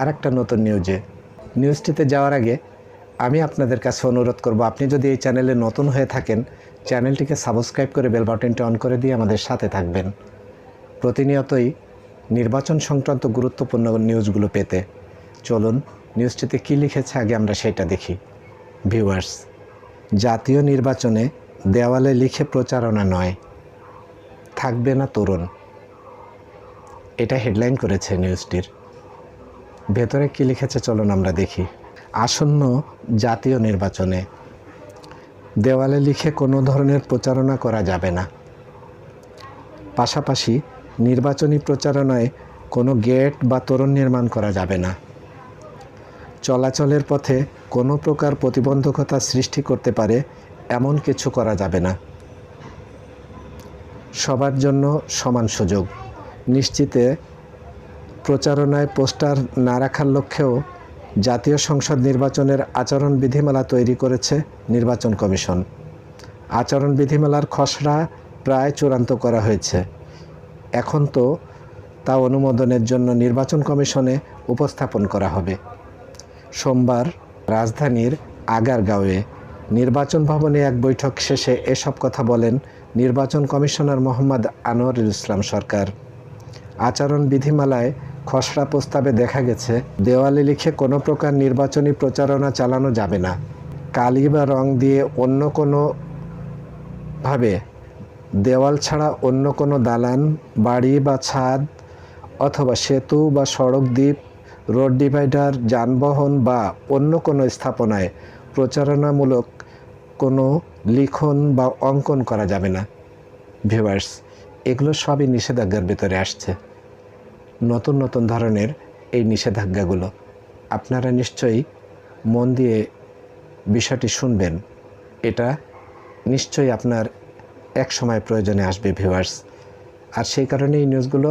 আরেকটা নতুন নিউজে নিউজটিতে যাওয়ার আগে আমি আপনাদের কাছে অনুরোধ করব, আপনি যদি এই চ্যানেলে নতুন হয়ে থাকেন চ্যানেলটিকে সাবস্ক্রাইব করে বেল বাটনটি অন করে দিয়ে আমাদের সাথে থাকবেন। প্রতিনিয়তই নির্বাচন সংক্রান্ত গুরুত্বপূর্ণ নিউজগুলো পেতে। চলুন নিউজটিতে কী লিখেছে আগে আমরা সেটা দেখি। ভিউয়ার্স জাতীয় নির্বাচনে দেওয়ালে লিখে প্রচারণা নয়, থাকবে না তরুণ। এটা হেডলাইন করেছে নিউজটির ভেতরে কী লিখেছে চলুন আমরা দেখি। আসন্ন জাতীয় নির্বাচনে দেওয়ালে লিখে কোনো ধরনের প্রচারণা করা যাবে না। পাশাপাশি নির্বাচনী প্রচারণায় কোনো গেট বা তোরণ নির্মাণ করা যাবে না। চলাচলের পথে কোনো প্রকার প্রতিবন্ধকতা সৃষ্টি করতে পারে এমন কিছু করা যাবে না। সবার জন্য সমান সুযোগ। নিশ্চিতে প্রচারণায় পোস্টার না রাখার লক্ষ্যেও জাতীয় সংসদ নির্বাচনের আচরণ বিধিমালা তৈরি করেছে নির্বাচন কমিশন। আচরণ বিধিমালার খসড়া প্রায় চূড়ান্ত করা হয়েছে। এখন তো তা অনুমোদনের জন্য নির্বাচন কমিশনে উপস্থাপন করা হবে। সোমবার রাজধানীর আগারগাঁওয়ে নির্বাচন ভবনে এক বৈঠক শেষে এসব কথা বলেন নির্বাচন কমিশনার মোহাম্মদ আনোয়ারুল ইসলাম সরকার। আচরণ বিধিমালায় খসড়া প্রস্তাবে দেখা গেছে, দেওয়ালে লিখে কোনো প্রকার নির্বাচনী প্রচারণা চালানো যাবে না। কালি বা রং দিয়ে অন্য কোনো ভাবে, দেওয়াল ছাড়া অন্য কোনো দালান, বাড়ি বা ছাদ অথবা সেতু বা সড়ক দ্বীপ, রোড ডিভাইডার, যানবাহন বা অন্য কোনো স্থাপনায় প্রচারণামূলক কোনো লিখন বা অঙ্কন করা যাবে না। ভিউয়ার্স, এগুলো সবই নিষেধাজ্ঞার ভিতরে আসছে। নতুন নতুন ধরনের এই নিষেধাজ্ঞাগুলো। আপনারা নিশ্চয়ই মন দিয়ে বিষয়টি শুনবেন। এটা নিশ্চয়ই আপনার এক সময় প্রয়োজনে আসবে ভিউয়ার্স আর সেই কারণে এই নিউজগুলো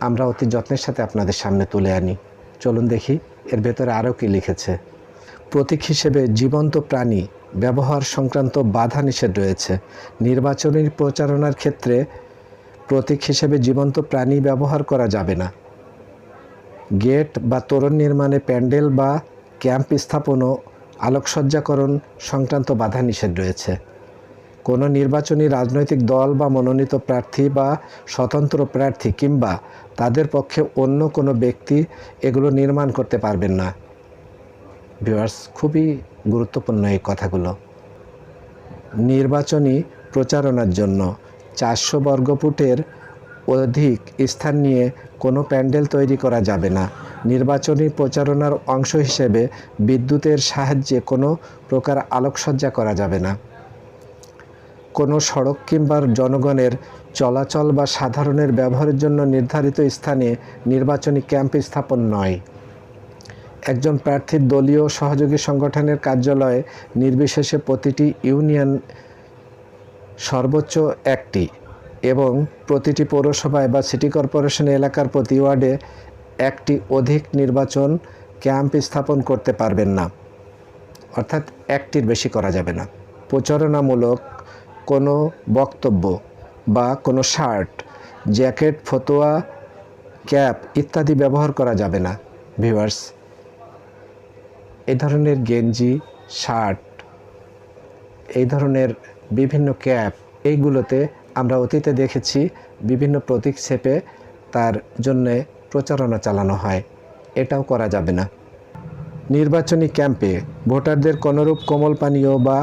আমরা অতি যত্নের সাথে আপনাদের সামনে তুলে আনি। চলুন দেখি, এর ভেতরে আরও কী লিখেছে। প্রতীক হিসেবে জীবন্ত প্রাণী ব্যবহার সংক্রান্ত বাধা নিষেধ রয়েছে। নির্বাচনী প্রচারণার ক্ষেত্রে প্রতীক হিসেবে জীবন্ত প্রাণী ব্যবহার করা যাবে না। গেট বা তোরণ নির্মাণে প্যান্ডেল বা ক্যাম্প স্থাপন ও আলোকসজ্জাকরণ সংক্রান্ত বাধা নিষেধ রয়েছে। কোনো নির্বাচনী রাজনৈতিক দল বা মনোনীত প্রার্থী বা স্বতন্ত্র প্রার্থী কিংবা তাদের পক্ষে অন্য কোনো ব্যক্তি এগুলো নির্মাণ করতে পারবেন না। ভিউয়ার্স, খুবই গুরুত্বপূর্ণ এই কথাগুলো। নির্বাচনী প্রচারণার জন্য চারশো বর্গফুটের অধিক স্থান নিয়ে কোনো প্যান্ডেল তৈরি করা যাবে না। নির্বাচনী প্রচারণার অংশ হিসেবে বিদ্যুতের সাহায্যে কোনো প্রকার আলোকসজ্জা করা যাবে না। কোনো সড়ক কিংবা জনগণের চলাচল বা সাধারণের ব্যবহারের জন্য নির্ধারিত স্থানে নির্বাচনী ক্যাম্প স্থাপন নয়। একজন প্রার্থীর দলীয় সহযোগী সংগঠনের কার্যালয়ে নির্বিশেষে প্রতিটি ইউনিয়ন সর্বোচ্চ একটি এবং প্রতিটি পৌরসভায় বা সিটি কর্পোরেশন এলাকার প্রতি ওয়ার্ডে একটি অধিক নির্বাচন ক্যাম্প স্থাপন করতে পারবেন না। অর্থাৎ একটির বেশি করা যাবে না। প্রচারণামূলক কোনো বক্তব্য বা কোনো শার্ট, জ্যাকেট, ফতোয়া, ক্যাপ ইত্যাদি ব্যবহার করা যাবে না। ভিউয়ার্স এই ধরনের গেঞ্জি, শার্ট, এই ধরনের বিভিন্ন ক্যাপ, এইগুলোতে আমরা অতীতে দেখেছি বিভিন্ন প্রতীক তার জন্যে প্রচারণা চালানো হয়। এটাও করা যাবে না। নির্বাচনী ক্যাম্পে ভোটারদের কোনোরূপ কোমল পানীয় বা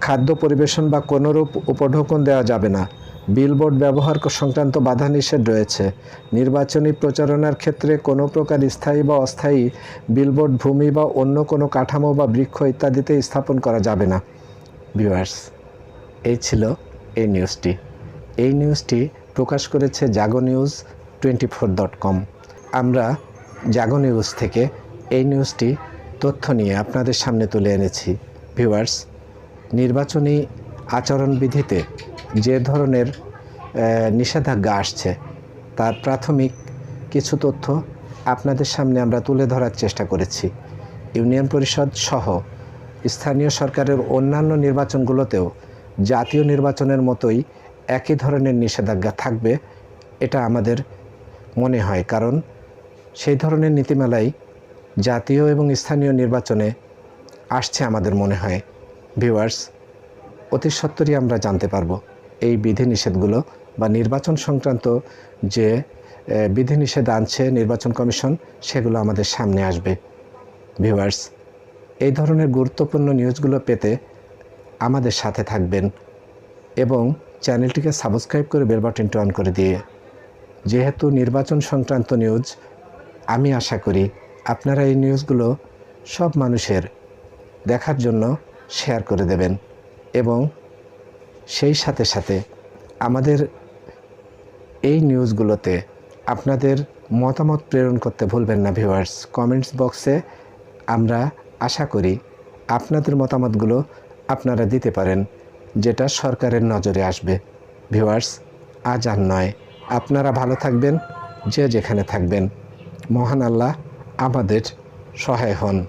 খাদ্য পরিবেশন বা কোনোরূপ উপঢৌকন দেওয়া যাবে না। বিলবোর্ড ব্যবহার সংক্রান্ত বাধা নিষেধ রয়েছে। নির্বাচনী প্রচারণার ক্ষেত্রে কোনো প্রকার স্থায়ী বা অস্থায়ী বিলবোর্ড, ভূমি বা অন্য কোনো কাঠামো বা বৃক্ষ ইত্যাদিতে স্থাপন করা যাবে না। ভিউয়ার্স, এই ছিল এই নিউজটি। এই নিউজটি প্রকাশ করেছে Jago news twenty four dot com. আমরা জাগো নিউজ থেকে এই নিউজটি তথ্য নিয়ে আপনাদের সামনে তুলে এনেছি। ভিউয়ার্স, নির্বাচনী আচরণবিধিতে যে ধরনের নিষেধাজ্ঞা আসছে, তার প্রাথমিক কিছু তথ্য আপনাদের সামনে আমরা তুলে ধরার চেষ্টা করেছি। ইউনিয়ন পরিষদ সহ স্থানীয় সরকারের অন্যান্য নির্বাচনগুলোতেও জাতীয় নির্বাচনের মতোই একই ধরনের নিষেধাজ্ঞা থাকবে, এটা আমাদের মনে হয়। কারণ সেই ধরনের নীতিমালাই জাতীয় এবং স্থানীয় নির্বাচনে আসছে আমাদের মনে হয়। ভিউয়ার্স, অতি সত্তরই আমরা জানতে পারব এই বিধিনিষেধগুলো বা নির্বাচন সংক্রান্ত যে বিধিনিষেধ আনছে নির্বাচন কমিশন, সেগুলো আমাদের সামনে আসবে। ভিউয়ার্স, এই ধরনের গুরুত্বপূর্ণ নিউজগুলো পেতে আমাদের সাথে থাকবেন এবং চ্যানেলটিকে সাবস্ক্রাইব করে বেল অন করে দিয়ে। যেহেতু নির্বাচন সংক্রান্ত নিউজ, আমি আশা করি আপনারা এই নিউজগুলো সব মানুষের দেখার জন্য শেয়ার করে দেবেন এবং সেই সাথে সাথে আমাদের এই নিউজগুলোতে আপনাদের মতামত প্রেরণ করতে ভুলবেন না ভিউয়ার্স কমেন্টস বক্সে আমরা আশা করি আপনাদের মতামতগুলো আপনারা দিতে পারেন, যেটা সরকারের নজরে আসবে। ভিওয়ার্স আজ আর নয়। আপনারা ভালো থাকবেন, যে যেখানে থাকবেন। মহান আল্লাহ আমাদের সহায় হন।